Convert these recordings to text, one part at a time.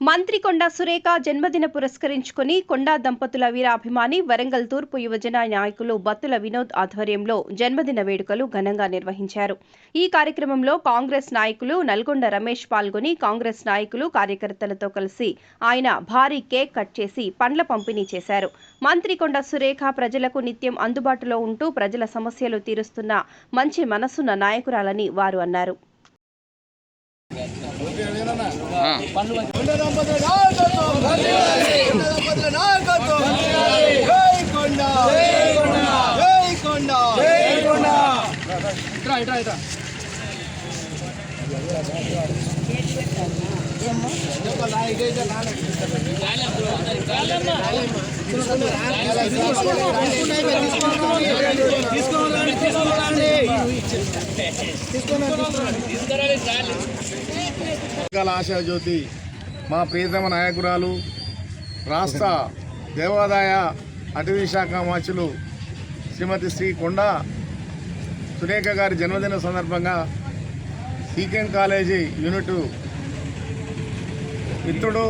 మంత్రి కొండా సురేఖ జన్మదిన పురస్కరించుకుని కొండా దంపతుల వీరాభిమాని వరంగల్ తూర్పు యువజన నాయకులు బత్తుల వినోద్ ఆధ్వర్యంలో జన్మదిన వేడుకలు ఘనంగా నిర్వహించారు. ఈ కార్యక్రమంలో కాంగ్రెస్ నాయకులు నల్గొండ రమేష్ పాల్గొని కాంగ్రెస్ నాయకులు కార్యకర్తలతో కలిసి ఆయన భారీ కేక్ కట్ చేసి పండ్ల పంపిణీ చేశారు. మంత్రి కొండ సురేఖ ప్రజలకు నిత్యం అందుబాటులో ఉంటూ ప్రజల సమస్యలు తీరుస్తున్న మంచి మనసున్న నాయకురాలని వారు అన్నారు. రకాల ఆశా జ్యోతి మా ప్రియతమ నాయకురాలు రాష్ట్ర దేవాదాయ అటవీ శాఖ మంత్రులు శ్రీమతి శ్రీ కొండ సురేఖ గారి జన్మదిన సందర్భంగా సీకెం కాలేజీ యూనిట్ మిత్రుడు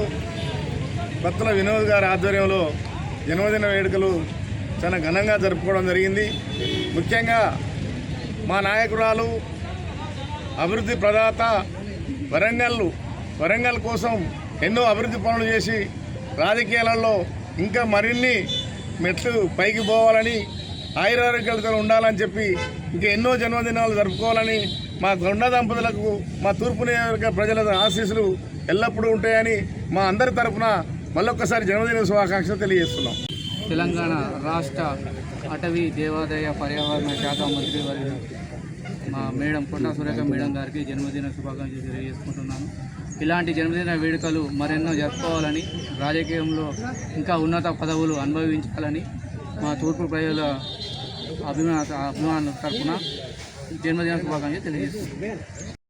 భక్తుల వినోద్ గారి ఆధ్వర్యంలో జన్మదిన వేడుకలు చాలా ఘనంగా జరుపుకోవడం జరిగింది. ముఖ్యంగా మా నాయకురాలు అభివృద్ధి ప్రదాత వరంగల్ వరంగల్ కోసం ఎన్నో అభివృద్ధి పనులు చేసి రాజకీయాలలో ఇంకా మరిన్ని మెట్లు పైకి పోవాలని ఆయురారోగ్యాలతో ఉండాలని చెప్పి ఇంకా ఎన్నో జన్మదినాలు జరుపుకోవాలని మా గొండ దంపతులకు మా తూర్పు నియోజకవర్గ ప్రజల ఆశీస్సులు ఎల్లప్పుడూ ఉంటాయని మా అందరి తరపున మళ్ళొక్కసారి జన్మదిన శుభాకాంక్షలు తెలియజేస్తున్నాం. తెలంగాణ రాష్ట్ర అటవీ దేవాదాయ పర్యావరణ శాఖ మంత్రి వారి మా మేడం కొండా సురేఖ మేడం గారికి జన్మదిన శుభాకాంక్షలు తెలియజేసుకుంటున్నాను. ఇలాంటి జన్మదిన వేడుకలు మరెన్నో జరుపుకోవాలని రాజకీయంలో ఇంకా ఉన్నత పదవులు అనుభవించాలని మా తూర్పు ప్రజల అభిమాన అభిమానుల తరఫున జన్మదిన శుభాకాంక్షలు తెలియజేస్తున్నాను.